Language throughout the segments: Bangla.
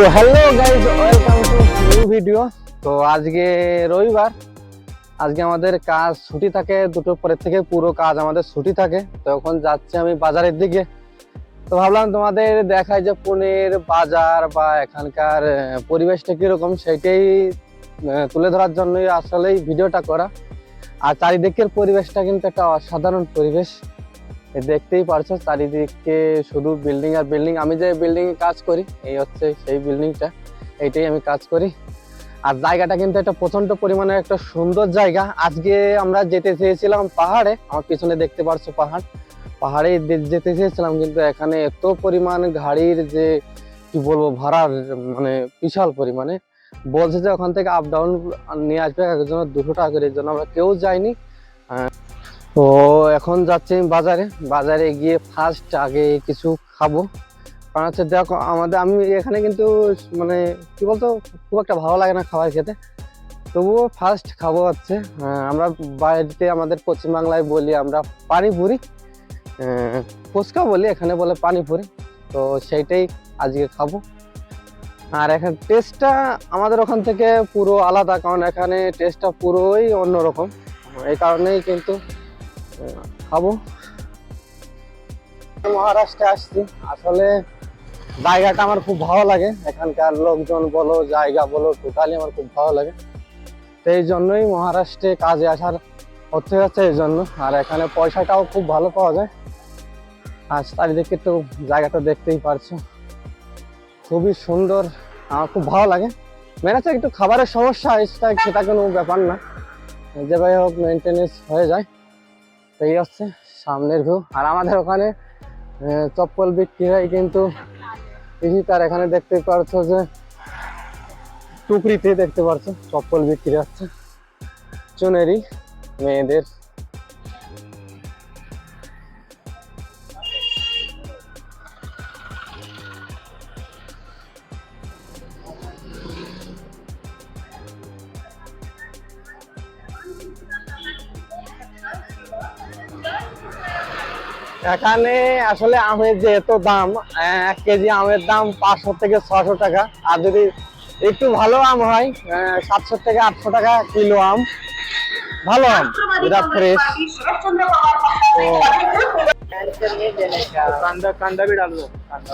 তো hello guys welcome to new video তো আজকে রবিবার। আজকে আমাদের কাজ ছুটি থাকে দুটোর পরের থেকে পুরো কাজ আমাদের ছুটি থাকে। তো এখন যাচ্ছি আমি বাজারের দিকে। তো ভাবলাম তোমাদের দেখায় যে পুনের বাজার বা এখানকার পরিবেশটা কীরকম আহ, তুলে ধরার জন্যই আসলেই ভিডিওটা করা। আর চারিদিকের পরিবেশটা কিন্তু একটা অসাধারণ পরিবেশ। দেখতেই পারছ চারিদিকে শুধু বিল্ডিং আর বিল্ডিং আমি যে বিল্ডিং এ কাজ করি, এই হচ্ছে সেই বিল্ডিংটা এইটাই আমি কাজ করি। আর জায়গাটা কিন্তু একটা প্রচণ্ড পরিমাণে একটা সুন্দর জায়গা। আজকে আমরা যেতে চেয়েছিলাম পাহাড়ে, আমার পিছনে দেখতে পারছ পাহাড়। পাহাড়ে যেতে চেয়েছিলাম কিন্তু এখানে এত পরিমাণ গাড়ির যে, কি বলব, ভাড়ার মানে বিশাল পরিমাণে। বলছে যে ওখান থেকে আপ ডাউন নিয়ে আসবে, একজনের দুশো টাকা করে। জন্য আমরা কেউ যাইনি। তো এখন যাচ্ছি বাজারে। বাজারে গিয়ে ফার্স্ট আগে কিছু খাব। কারণ হচ্ছে দেখো, আমাদের, আমি এখানে কিন্তু মানে কি বলতো, খুব একটা ভালো লাগে না খাবার খেতে। তবুও ফার্স্ট খাব হচ্ছে। আমরা বাড়িতে আমাদের পশ্চিমবাংলায় বলি আমরা পানিপুরি। ফুচকা বলি, এখানে বলে পানিপুরি। তো সেইটাই আজকে খাব। আর এখানে টেস্টটা আমাদের ওখান থেকে পুরো আলাদা, কারণ এখানে টেস্টটা পুরোই অন্যরকম। এই কারণেই কিন্তু খাব। মহারাষ্ট্রে আসছি। আসলে জায়গাটা আমার খুব ভালো লাগে। এখানকার লোকজন বলো, জায়গা বলো টোটালি আমার খুব ভালো লাগে। তো এই জন্যই মহারাষ্ট্রে কাজে আসার হতে হচ্ছে এই জন্য। আর এখানে পয়সাটাও খুব ভালো পাওয়া যায়। আর চারিদিকে তো জায়গাটা দেখতেই পারছ। খুবই সুন্দর। আমার খুব ভালো লাগে। মেন একটু খাবারের সমস্যা, সেটা সেটা কোনো ব্যাপার না। যেভাবে হোক মেনটেনেন্স হয়ে যায়। এই হচ্ছে সামনের ভিউ আর আমাদের ওখানে চপ্পল বিক্রি হয় কিন্তু তার এখানে দেখতে পারছ যে টুকরিতে দেখতে পারছ, চপ্পল বিক্রি হচ্ছে। চুনেরি মেয়েদের এখানে আসলে আমের যে এত দাম আহ, এক কেজি আমের দাম পাঁচশো থেকে ছশো টাকা আর যদি একটু ভালো আম হয় সাতশো থেকে আটশো টাকা কিলো আম ভালো আম যেটা ফ্রেশ कांदा कांदा भी डाल दो कांदा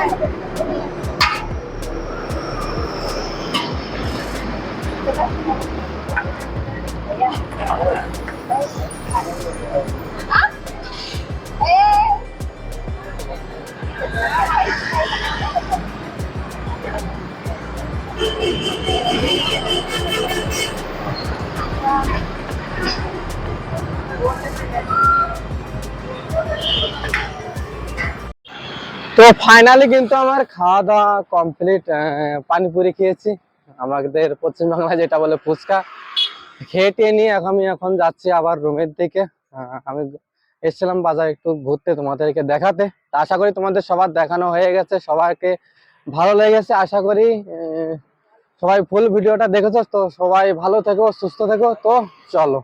啊！哎！তো ফাইনালি কিন্তু আমার খাওয়া দাওয়া কমপ্লিট পানিপুরি খেয়েছি। আমাদের পশ্চিমবাংলায় যেটা বলে ফুচকা। খেয়ে নিয়ে এখন আমি এখন যাচ্ছি আবার রুমের দিকে। আমি এসেছিলাম বাজার একটু ঘুরতে তোমাদেরকে দেখাতে। আশা করি তোমাদের সবার দেখানো হয়ে গেছে, সবাইকে ভালো লেগেছে। আশা করি সবাই ফুল ভিডিওটা দেখেছ, তো সবাই ভালো থেকো, সুস্থ থেকো। তো চলো।